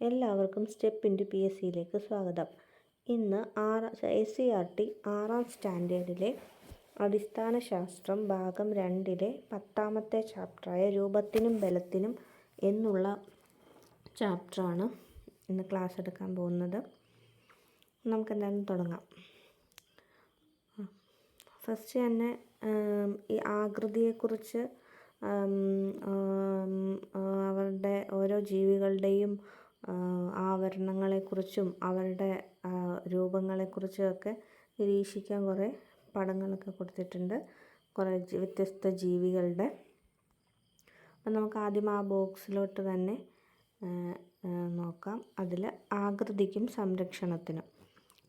എല്ലാവർക്കും step into P S സിയിലേക്ക് സ്വാഗതം. ഇന്ന് ആറ് എസ് സി ആർ ടി ആറാം സ്റ്റാൻഡേർഡിലെ അടിസ്ഥാന ശാസ്ത്രം ഭാഗം രണ്ടിലെ പത്താമത്തെ ചാപ്റ്ററായ രൂപത്തിനും ബലത്തിനും എന്നുള്ള ചാപ്റ്ററാണ് ഇന്ന് ക്ലാസ് എടുക്കാൻ പോകുന്നത്. നമുക്ക് എന്തായാലും തുടങ്ങാം. ഫസ്റ്റ് തന്നെ ഈ ആകൃതിയെക്കുറിച്ച് അവരുടെ ഓരോ ജീവികളുടെയും ആവരണങ്ങളെക്കുറിച്ചും അവരുടെ രൂപങ്ങളെക്കുറിച്ചുമൊക്കെ നിരീക്ഷിക്കാൻ കുറേ പടങ്ങളൊക്കെ കൊടുത്തിട്ടുണ്ട്. കുറേ വ്യത്യസ്ത ജീവികളുടെ. അപ്പം നമുക്ക് ആദ്യം ആ ബോക്സിലോട്ട് തന്നെ നോക്കാം. അതിൽ ആകൃതിക്കും സംരക്ഷണത്തിനും.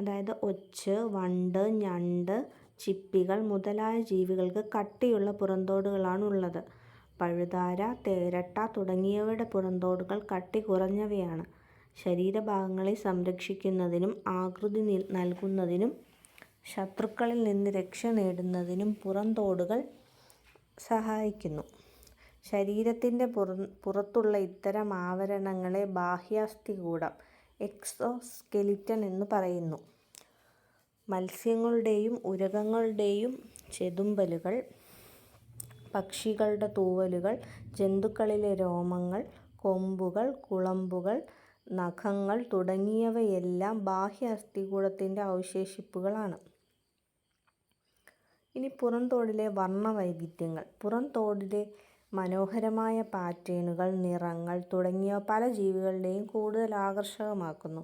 അതായത് ഒച്ച് വണ്ട് ഞണ്ട് ചിപ്പികൾ മുതലായ ജീവികൾക്ക് കട്ടിയുള്ള പുറന്തോടുകളാണ് ഉള്ളത് പഴുതാര തേരട്ട തുടങ്ങിയവയുടെ പുറന്തോടുകൾ കട്ടി കുറഞ്ഞവയാണ്. ശരീരഭാഗങ്ങളെ സംരക്ഷിക്കുന്നതിനും ആകൃതി നൽകുന്നതിനും ശത്രുക്കളിൽ നിന്ന് രക്ഷ നേടുന്നതിനും പുറന്തോടുകൾ സഹായിക്കുന്നു. ശരീരത്തിന്റെ പുറ പുറത്തുള്ള ഇത്തരം ആവരണങ്ങളെ ബാഹ്യാസ്ഥികൂടം എക്സോസ്കെലിറ്റൻ എന്ന് പറയുന്നു. മത്സ്യങ്ങളുടെയും ഉരകങ്ങളുടെയും ചെതുമ്പലുകൾ പക്ഷികളുടെ തൂവലുകൾ ജന്തുക്കളിലെ രോമങ്ങൾ കൊമ്പുകൾ കുളമ്പുകൾ നഖങ്ങൾ തുടങ്ങിയവയെല്ലാം ബാഹ്യ അസ്ഥികൂടത്തിന്റെ അവശേഷിപ്പുകളാണ്. ഇനി പുറംതോടിലെ വർണവൈവിധ്യങ്ങൾ. പുറംതോടിലെ മനോഹരമായ പാറ്റേണുകൾ നിറങ്ങൾ തുടങ്ങിയവ പല ജീവികളുടെയും കൂടുതൽ ആകർഷകമാക്കുന്നു.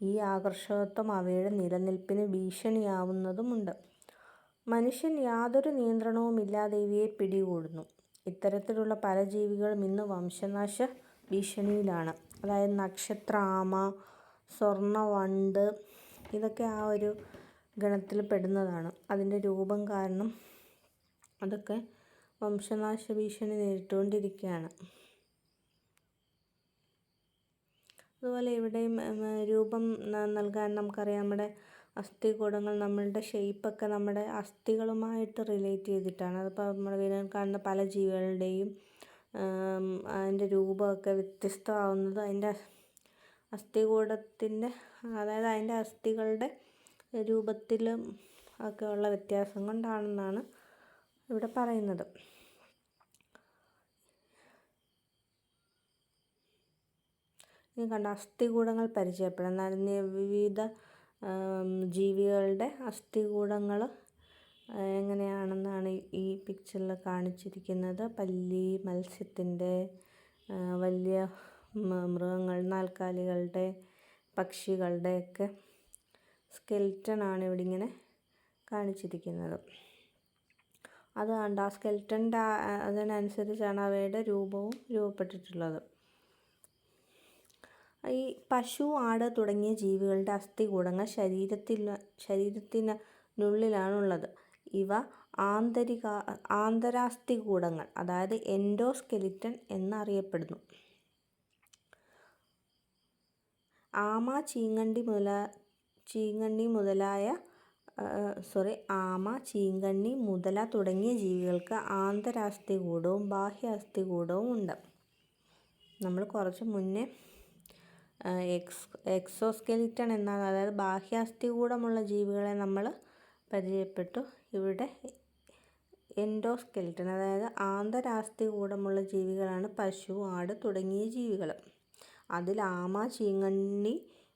ഈ ആകർഷകത്വം അവയുടെ നിലനിൽപ്പിന് ഭീഷണിയാവുന്നതുമുണ്ട്. മനുഷ്യൻ യാതൊരു നിയന്ത്രണവുമില്ലാതെ ഇവയെ പിടികൂടുന്നു. ഇത്തരത്തിലുള്ള പല ജീവികളും ഇന്ന് വംശനാശ ഭീഷണിയിലാണ്. അതായത് നക്ഷത്ര ആമ സ്വർണവണ്ട് ഇതൊക്കെ ആ ഒരു ഗണത്തിൽ പെടുന്നതാണ് അതിന്റെ രൂപം കാരണം അതൊക്കെ വംശനാശ ഭീഷണി നേരിട്ടുകൊണ്ടിരിക്കുകയാണ്. അതുപോലെ ഇവിടെയും രൂപം നൽകാൻ നമുക്കറിയാം. നമ്മുടെ അസ്ഥികൂടങ്ങൾ നമ്മളുടെ ഷെയ്പ്പൊക്കെ നമ്മുടെ അസ്ഥികളുമായിട്ട് റിലേറ്റ് ചെയ്തിട്ടാണ്. അതിപ്പോൾ നമ്മുടെ വീടുകളിൽ കാണുന്ന പല ജീവികളുടെയും അതിന്റെ രൂപമൊക്കെ വ്യത്യസ്തമാവുന്നത് അതിന്റെ അസ്ഥികൂടത്തിന്റെ അതായത് അതിന്റെ അസ്ഥികളുടെ രൂപത്തിലും ഒക്കെ ഉള്ള വ്യത്യാസം കൊണ്ടാണെന്നാണ് ഇവിടെ പറയുന്നത്. ഇനി കണ്ട അസ്ഥികൂടങ്ങൾ പരിചയപ്പെടാം. നരന്യ വിവിധ ജീവികളുടെ അസ്ഥികൂടങ്ങൾ എങ്ങനെയാണെന്നാണ് ഈ- പിക്ചറിൽ കാണിച്ചിരിക്കുന്നത്. പല്ലി മത്സ്യത്തിന്റെ വലിയ മൃഗങ്ങൾ നാൽക്കാലികളുടെ പക്ഷികളുടെയൊക്കെ സ്കെൽറ്റനാണ് ഇവിടെ ഇങ്ങനെ കാണിച്ചിരിക്കുന്നത്. അത് കണ്ട ആ സ്കെൽറ്റന്റെ അതിനനുസരിച്ചാണ് അവയുടെ രൂപവും രൂപപ്പെട്ടിട്ടുള്ളത്. ഈ പശു ആട് തുടങ്ങിയ ജീവികളുടെ അസ്ഥികൂടങ്ങൾ ശരീരത്തിൽ ശരീരത്തിനുള്ളിലാണുള്ളത്. ഇവ ആന്തരിക ആന്തരാസ്ഥികൂടങ്ങൾ അതായത് എൻഡോസ്കെലിറ്റൻ എന്നറിയപ്പെടുന്നു. ആമ ചീങ്കണ്ണി മുതല ചീങ്കണ്ണി മുതലായ സോറി ആമ ചീങ്കണ്ണി മുതല തുടങ്ങിയ ജീവികൾക്ക് ആന്തരാസ്ഥികൂടവും ബാഹ്യാസ്ഥികൂടവും ഉണ്ട്. നമ്മൾ കുറച്ച് മുന്നേ എക്സ് എക്സോസ്കെലിറ്റൺ എന്നാണ്. അതായത് ബാഹ്യാസ്ഥികൂടമുള്ള ജീവികളെ നമ്മൾ പരിചയപ്പെട്ടു. ഇവിടെ എൻഡോസ്കെലിറ്റൺ അതായത് ആന്തരാസ്ഥി കൂടമുള്ള ജീവികളാണ് പശു ആട് തുടങ്ങിയ ജീവികൾ അതിൽ ആമ ചീങ്കണ്ണി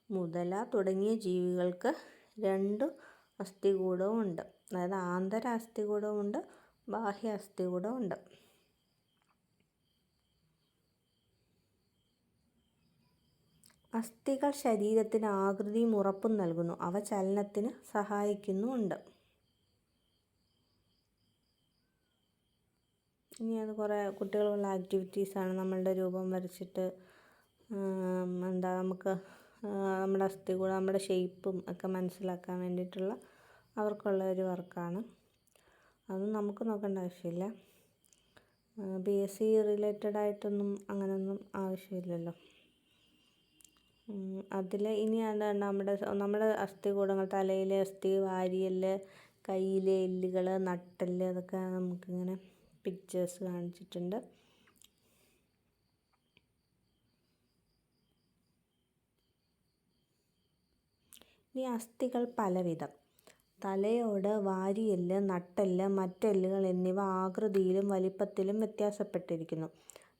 മുതല തുടങ്ങിയ ജീവികൾക്ക് രണ്ട് അസ്ഥികൂടവും ഉണ്ട് അതായത് ആന്തരാസ്ഥി അസ്ഥികൂടവും ഉണ്ട് ബാഹ്യ അസ്ഥികൂടവും ഉണ്ട് അസ്ഥികൾ ശരീരത്തിന് ആകൃതിയും ഉറപ്പും നൽകുന്നു. അവ ചലനത്തിന് സഹായിക്കുന്നുമുണ്ട് ഇനി അത് കുറേ കുട്ടികളുള്ള ആക്ടിവിറ്റീസാണ് നമ്മളുടെ രൂപം വരച്ചിട്ട് എന്താ നമുക്ക് നമ്മുടെ അസ്ഥി കൂടെ നമ്മുടെ ഷേപ്പും ഒക്കെ മനസ്സിലാക്കാൻ വേണ്ടിയിട്ടുള്ള അവർക്കുള്ള ഒരു വർക്കാണ് അത് നമുക്ക് നോക്കേണ്ട ആവശ്യമില്ല. ബി എസ് സി റിലേറ്റഡ് ആയിട്ടൊന്നും അങ്ങനെയൊന്നും ആവശ്യമില്ലല്ലോ. അതിൽ ഇനിയാണ് നമ്മുടെ നമ്മുടെ അസ്ഥി കൂടങ്ങൾ തലയിലെ അസ്ഥി വാരിയെല്ല് കയ്യിലെ എല്ലുകൾ നട്ടെല്ല് അതൊക്കെ നമുക്കിങ്ങനെ പിക്ചേഴ്സ് കാണിച്ചിട്ടുണ്ട്. ഇനി അസ്ഥികൾ പലവിധം. തലയോട് വാരിയെല്ല് നട്ടെല്ല് മറ്റെല്ലുകൾ എന്നിവ ആകൃതിയിലും വലിപ്പത്തിലും വ്യത്യാസപ്പെട്ടിരിക്കുന്നു.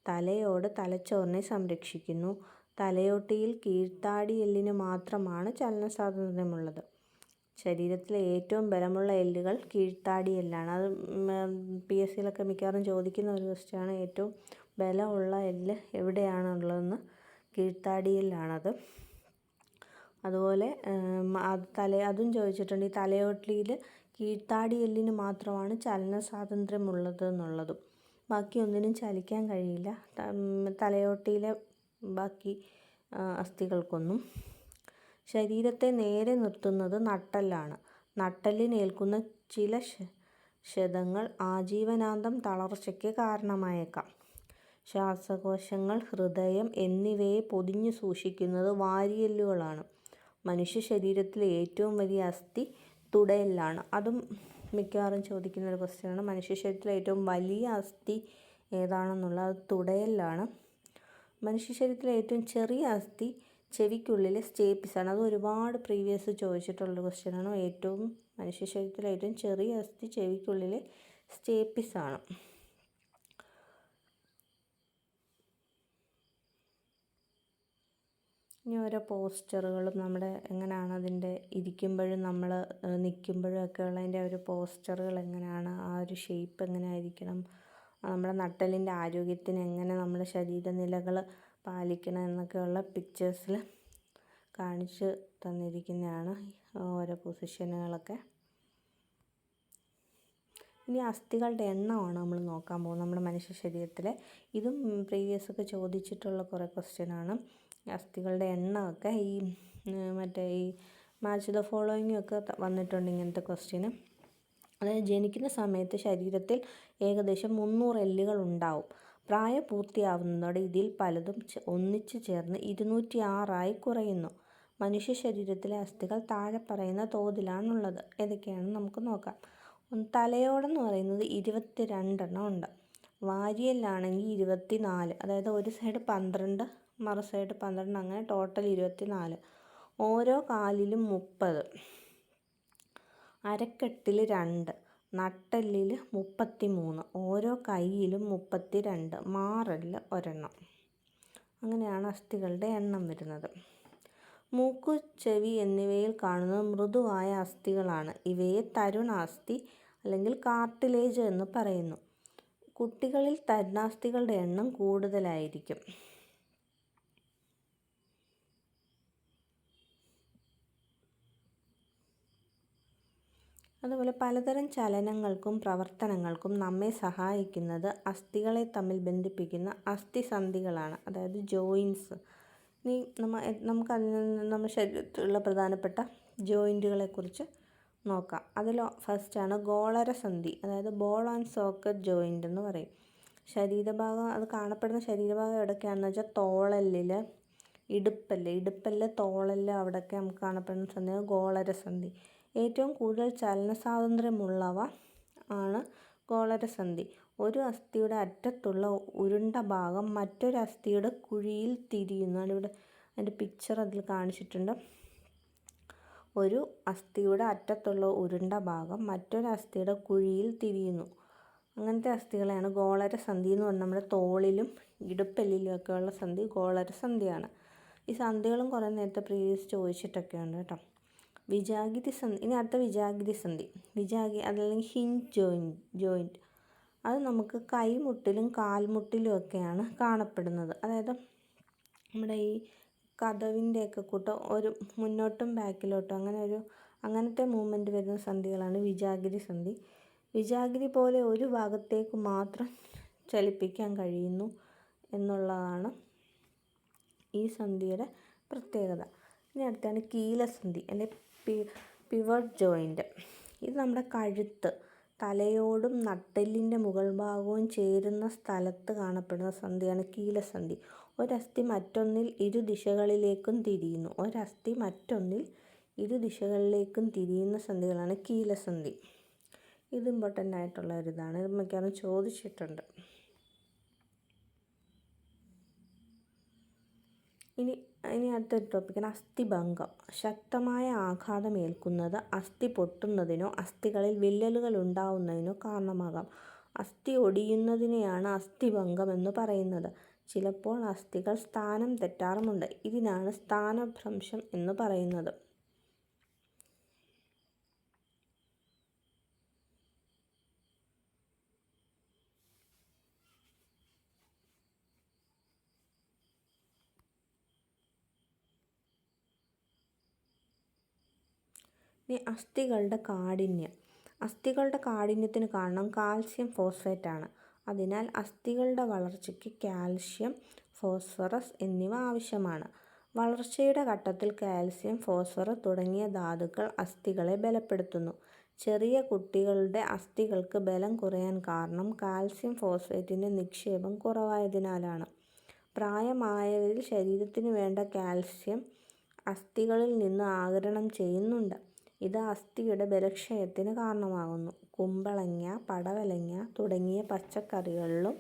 തലയോട് തലച്ചോറിനെ സംരക്ഷിക്കുന്നു. തലയോട്ടിയിൽ കീഴ്ത്താടി എല്ലിന് മാത്രമാണ് ചലന സ്വാതന്ത്ര്യമുള്ളത് ശരീരത്തിലെ ഏറ്റവും ബലമുള്ള എല്ലുകൾ കീഴ്ത്താടി എല്ലാണ് അത് പി എസ് സിയിലൊക്കെ മിക്കവാറും ചോദിക്കുന്ന ഒരു ക്വസ്റ്റ്യനാണ്. ഏറ്റവും ബലമുള്ള എല്ല് എവിടെയാണുള്ളതെന്ന് കീഴ്ത്താടിയിലാണത് അതുപോലെ അത് തല അതും ചോദിച്ചിട്ടുണ്ട്. ഈ തലയോട്ടിയിൽ കീഴ്ത്താടി എല്ലിന് മാത്രമാണ് ചലന സ്വാതന്ത്ര്യമുള്ളത് എന്നുള്ളതും ബാക്കി ഒന്നിനും ചലിക്കാൻ കഴിയില്ല. തലയോട്ടിയിലെ ബാക്കി അസ്ഥികൾക്കൊന്നും. ശരീരത്തെ നേരെ നിർത്തുന്നത് നട്ടെല്ലാണ്. നട്ടെല്ലിനേൽക്കുന്ന ചില ക്ഷതങ്ങൾ ആജീവനാന്തം തളർച്ചയ്ക്ക് കാരണമായേക്കാം. ശ്വാസകോശങ്ങൾ ഹൃദയം എന്നിവയെ പൊതിഞ്ഞു സൂക്ഷിക്കുന്നത് വാരിയെല്ലുകളാണ്. മനുഷ്യ ശരീരത്തിലെ ഏറ്റവും വലിയ അസ്ഥി തുടയെല്ലാണ്. അതും മിക്കവാറും ചോദിക്കുന്ന ഒരു ക്വസ്റ്റ്യനാണ് മനുഷ്യ ശരീരത്തിലെ ഏറ്റവും വലിയ അസ്ഥി ഏതാണെന്നുള്ളത്? അത് തുടയെല്ലാണ്. മനുഷ്യ ശരീരത്തിലെ ഏറ്റവും ചെറിയ അസ്ഥി ചെവിക്കുള്ളിലെ ആണ് അത് ഒരുപാട് പ്രീവിയസ് ചോദിച്ചിട്ടുള്ള ക്വസ്റ്റ്യനാണ് ഏറ്റവും മനുഷ്യ ശരീരത്തിലെ ഏറ്റവും ചെറിയ അസ്ഥി ചെവിക്കുള്ളിലെ ആണ് ഇനി ഓരോ പോസ്റ്ററുകളും നമ്മുടെ എങ്ങനെയാണ് അതിന്റെ ഇരിക്കുമ്പോഴും നമ്മൾ നിൽക്കുമ്പോഴും ഒക്കെ ഉള്ളതിന്റെ ഒരു പോസ്റ്ററുകൾ എങ്ങനെയാണ് ആ ഒരു ഷേപ്പ് എങ്ങനെ ആയിരിക്കണം നമ്മുടെ നട്ടലിന്റെ ആരോഗ്യത്തിന് എങ്ങനെ നമ്മുടെ ശരീരനിലകൾ പാലിക്കണം എന്നൊക്കെയുള്ള പിക്ചേഴ്സിൽ കാണിച്ച് തന്നിരിക്കുന്നതാണ് ഓരോ പൊസിഷനുകളൊക്കെ ഇനി അസ്ഥികളുടെ എണ്ണമാണ് നമ്മൾ നോക്കാൻ പോകുന്നത് നമ്മുടെ മനുഷ്യ ശരീരത്തിലെ. ഇതും പ്രീവിയസ് ഒക്കെ ചോദിച്ചിട്ടുള്ള കുറേ ക്വസ്റ്റ്യനാണ് അസ്ഥികളുടെ എണ്ണമൊക്കെ ഈ മറ്റേ ഈ മാച്ച് ദ ഫോളോയിങ് ഒക്കെ വന്നിട്ടുണ്ട് ഇങ്ങനത്തെ ക്വസ്റ്റ്യന് അതായത് ജനിക്കുന്ന സമയത്ത് ശരീരത്തിൽ ഏകദേശം മുന്നൂറ് എല്ലുകൾ ഉണ്ടാവും. പ്രായപൂർത്തിയാവുന്നതോടെ ഇതിൽ പലതും ഒന്നിച്ചു ചേർന്ന് ഇരുന്നൂറ്റി ആറായി കുറയുന്നു. മനുഷ്യ ശരീരത്തിലെ അസ്ഥികൾ താഴെ പറയുന്ന തോതിലാണുള്ളത്. ഏതൊക്കെയാണ് നമുക്ക് നോക്കാം. തലയോടെന്ന് പറയുന്നത് ഇരുപത്തി രണ്ടെണ്ണം ഉണ്ട്. വാരിയല്ലാണെങ്കിൽ ഇരുപത്തി നാല് അതായത് ഒരു സൈഡ് പന്ത്രണ്ട് മറു സൈഡ് പന്ത്രണ്ട് അങ്ങനെ ടോട്ടൽ ഇരുപത്തി നാല് ഓരോ കാലിലും മുപ്പത്. അരക്കെട്ടിൽ രണ്ട് നട്ടെല്ലിൽ മുപ്പത്തി മൂന്ന് ഓരോ കൈയിലും മുപ്പത്തി രണ്ട് മാറൽ ഒരെണ്ണം. അങ്ങനെയാണ് അസ്ഥികളുടെ എണ്ണം വരുന്നത്. മൂക്കു ചെവി എന്നിവയിൽ കാണുന്ന മൃദുവായ അസ്ഥികളാണ്. ഇവയെ തരുണാസ്ഥി അല്ലെങ്കിൽ കാർട്ടിലേജ് എന്ന് പറയുന്നു. കുട്ടികളിൽ തരുണാസ്ഥികളുടെ എണ്ണം കൂടുതലായിരിക്കും. അതുപോലെ പലതരം ചലനങ്ങൾക്കും പ്രവർത്തനങ്ങൾക്കും നമ്മെ സഹായിക്കുന്നത് അസ്ഥികളെ തമ്മിൽ ബന്ധിപ്പിക്കുന്ന അസ്ഥിസന്ധികളാണ്. അതായത് ജോയിൻസ്. നീ നമ്മ നമുക്ക് അതിൽ നിന്ന് നമ്മുടെ ശരീരത്തിലുള്ള പ്രധാനപ്പെട്ട ജോയിന്റുകളെക്കുറിച്ച് നോക്കാം. അതിൽ ഫസ്റ്റാണ് ഗോളരസന്ധി. അതായത് ബോൾ ആൻഡ് സോക്കറ്റ് ജോയിന്റ് എന്ന് പറയും. ശരീരഭാഗം അത് കാണപ്പെടുന്ന ശരീരഭാഗം എവിടെയൊക്കെയാണെന്ന് വെച്ചാൽ തോളല്ലിൽ ഇടുപ്പല്ല്. ഇടുപ്പല്ല് തോളല്ല് അവിടെയൊക്കെ നമുക്ക് കാണപ്പെടുന്ന സന്ധിയാണ് ഗോളരസന്ധി. ഏറ്റവും കൂടുതൽ ചലന സ്വാതന്ത്ര്യമുള്ളവ ആണ് ഗോളരസന്ധി ഒരു അസ്ഥിയുടെ അറ്റത്തുള്ള ഉരുണ്ട ഭാഗം മറ്റൊരു അസ്ഥിയുടെ കുഴിയിൽ തിരിയുന്നതാണ് ഇവിടെ അതിന്റെ പിക്ചർ അതിൽ കാണിച്ചിട്ടുണ്ട്. ഒരു അസ്ഥിയുടെ അറ്റത്തുള്ള ഉരുണ്ട ഭാഗം മറ്റൊരു അസ്ഥിയുടെ കുഴിയിൽ തിരിയുന്നു. അങ്ങനത്തെ അസ്ഥികളെയാണ് ഗോളരസന്ധി എന്ന് പറഞ്ഞാൽ നമ്മുടെ തോളിലും ഇടുപ്പെല്ലിലും ഒക്കെ ഉള്ള സന്ധി ഗോളരസന്ധിയാണ് ഈ സന്ധികളും കുറേ നേരത്തെ പ്രീവിയസ് ചോദിച്ചിട്ടൊക്കെ ഉണ്ട് കേട്ടോ. വിജാഗിരി സന്ധി ഇനി അടുത്ത വിജാഗിരി സന്ധി. വിജാഗി അതല്ലെങ്കിൽ ഹിഞ്ച് ജോയിന്റ് ജോയിന്റ് അത് നമുക്ക് കൈമുട്ടിലും കാൽമുട്ടിലും ഒക്കെയാണ് കാണപ്പെടുന്നത്. അതായത് നമ്മുടെ ഈ കഥവിന്റെയൊക്കെ കൂട്ടം ഒരു മുന്നോട്ടും ബാക്കിലോട്ടും അങ്ങനെ ഒരു അങ്ങനത്തെ മൂവ്മെന്റ് വരുന്ന സന്ധികളാണ് വിജാഗിരി സന്ധി. വിജാഗിരി പോലെ ഒരു ഭാഗത്തേക്ക് മാത്രം ചലിപ്പിക്കാൻ കഴിയുന്നു എന്നുള്ളതാണ് ഈ സന്ധിയുടെ പ്രത്യേകത. ഇനി അടുത്താണ് കീലസന്ധി അല്ലെങ്കിൽ പി പിവട്ട് ജോയിന്റ് ഇത് നമ്മുടെ കഴുത്ത്. തലയോടും നട്ടെല്ലിന്റെ മുകൾ ഭാഗവും ചേരുന്ന സ്ഥലത്ത് കാണപ്പെടുന്ന സന്ധിയാണ് കീലസന്ധി. ഒരസ്ഥി മറ്റൊന്നിൽ ഇരു ദിശകളിലേക്കും തിരിയുന്നു. ഒരസ്ഥി മറ്റൊന്നിൽ ഇരു ദിശകളിലേക്കും തിരിയുന്ന സന്ധികളാണ് കീലസന്ധി. ഇത് ഇമ്പോർട്ടന്റ് ആയിട്ടുള്ള ഒരു ഇതാണ്. ഇത് മിക്കവാറും ചോദിച്ചിട്ടുണ്ട്. ഇനി ഇനി അടുത്തൊരു ടോപ്പിക്കാണ് അസ്ഥിഭംഗം. ശക്തമായ ആഘാതമേൽക്കുന്നത് അസ്ഥി പൊട്ടുന്നതിനോ അസ്ഥികളിൽ വിള്ളലുകൾ ഉണ്ടാവുന്നതിനോ കാരണമാകാം. അസ്ഥി ഒടിയുന്നതിനെയാണ് അസ്ഥിഭംഗം എന്ന് പറയുന്നത്. ചിലപ്പോൾ അസ്ഥികൾ സ്ഥാനം തെറ്റാറുമുണ്ട്. ഇതിനാണ് സ്ഥാനഭ്രംശം എന്ന് പറയുന്നത്. ഇനി അസ്ഥികളുടെ കാഠിന്യം. അസ്ഥികളുടെ കാഠിന്യത്തിന് കാരണം കാൽസ്യം ഫോസ്ഫേറ്റ് ആണ് അതിനാൽ അസ്ഥികളുടെ വളർച്ചയ്ക്ക് കാൽസ്യം ഫോസ്ഫറസ് എന്നിവ ആവശ്യമാണ്. വളർച്ചയുടെ ഘട്ടത്തിൽ കാൽസ്യം ഫോസ്ഫറസ് തുടങ്ങിയ ധാതുക്കൾ അസ്ഥികളെ ബലപ്പെടുത്തുന്നു. ചെറിയ കുട്ടികളുടെ അസ്ഥികൾക്ക് ബലം കുറയാൻ കാരണം കാൽസ്യം ഫോസ്ഫേറ്റിന്റെ നിക്ഷേപം കുറവായതിനാലാണ്. പ്രായമായവരിൽ ശരീരത്തിന് വേണ്ട കാൽസ്യം അസ്ഥികളിൽ നിന്ന് ആഗിരണം ചെയ്യുന്നുണ്ട്. ഇത് അസ്ഥിയുടെ ബലക്ഷയത്തിന് കാരണമാകുന്നു. കുമ്പളങ്ങ പടവലങ്ങ തുടങ്ങിയ പച്ചക്കറികളിലും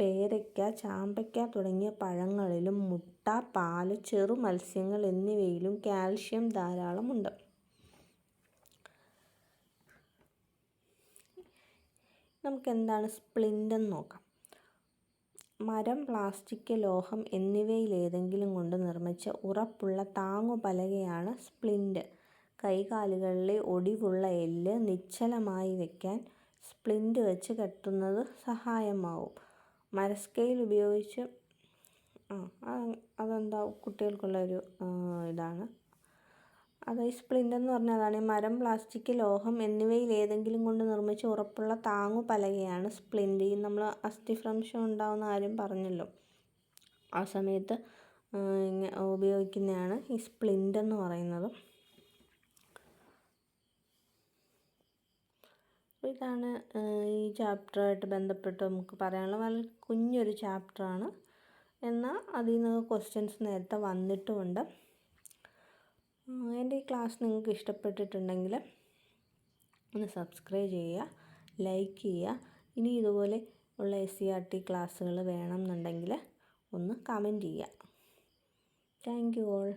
പേരയ്ക്ക ചാമ്പയ്ക്ക തുടങ്ങിയ പഴങ്ങളിലും മുട്ട പാൽ ചെറു മത്സ്യങ്ങൾ എന്നിവയിലും കാൽഷ്യം ധാരാളമുണ്ട്. നമുക്കെന്താണ് സ്പ്ലിന്റ് എന്ന് നോക്കാം. മരം പ്ലാസ്റ്റിക് ലോഹം എന്നിവയിലേതെങ്കിലും കൊണ്ട് നിർമ്മിച്ച ഉറപ്പുള്ള താങ്ങുപലകയാണ് സ്പ്ലിന്റ് കൈകാലുകളിലെ ഒടിവുള്ള എല്ല് നിശ്ചലമായി വയ്ക്കാൻ സ്പ്ലിന്റ് വെച്ച് കെട്ടുന്നത് സഹായമാവും. മരസ്കെയിൽ ഉപയോഗിച്ച് ആ അതെന്താ കുട്ടികൾക്കുള്ള ഒരു ഇതാണ്. അത് ഈ സ്പ്ലിന്റ് എന്ന് പറഞ്ഞാൽ അതാണ്. ഈ മരം പ്ലാസ്റ്റിക് ലോഹം എന്നിവയിൽ ഏതെങ്കിലും കൊണ്ട് നിർമ്മിച്ച ഉറപ്പുള്ള താങ്ങു പലകയാണ് സ്പ്ലിന്റ് ഈ നമ്മൾ അസ്ഥിഭ്രംശം ഉണ്ടാവുന്ന ആരും പറഞ്ഞല്ലോ. ആ സമയത്ത് ഉപയോഗിക്കുന്നതാണ് ഈ സ്പ്ലിന്റ് എന്ന് പറയുന്നത്. അപ്പോൾ ഇതാണ് ഈ ചാപ്റ്ററായിട്ട് ബന്ധപ്പെട്ട് നമുക്ക് പറയാനുള്ള വളരെ കുഞ്ഞൊരു ചാപ്റ്ററാണ്. എന്നാൽ അതിൽ നിന്ന് ക്വസ്റ്റ്യൻസ് നേരത്തെ വന്നിട്ടുമുണ്ട്. എന്റെ ഈ ക്ലാസ് നിങ്ങൾക്ക് ഇഷ്ടപ്പെട്ടിട്ടുണ്ടെങ്കിൽ ഒന്ന് സബ്സ്ക്രൈബ് ചെയ്യുക ലൈക്ക് ചെയ്യുക. ഇനി ഇതുപോലെ ഉള്ള എസ് സി ആർ ടി ക്ലാസ്സുകൾ വേണം എന്നുണ്ടെങ്കിൽ ഒന്ന് കമന്റ് ചെയ്യുക. Thank you all.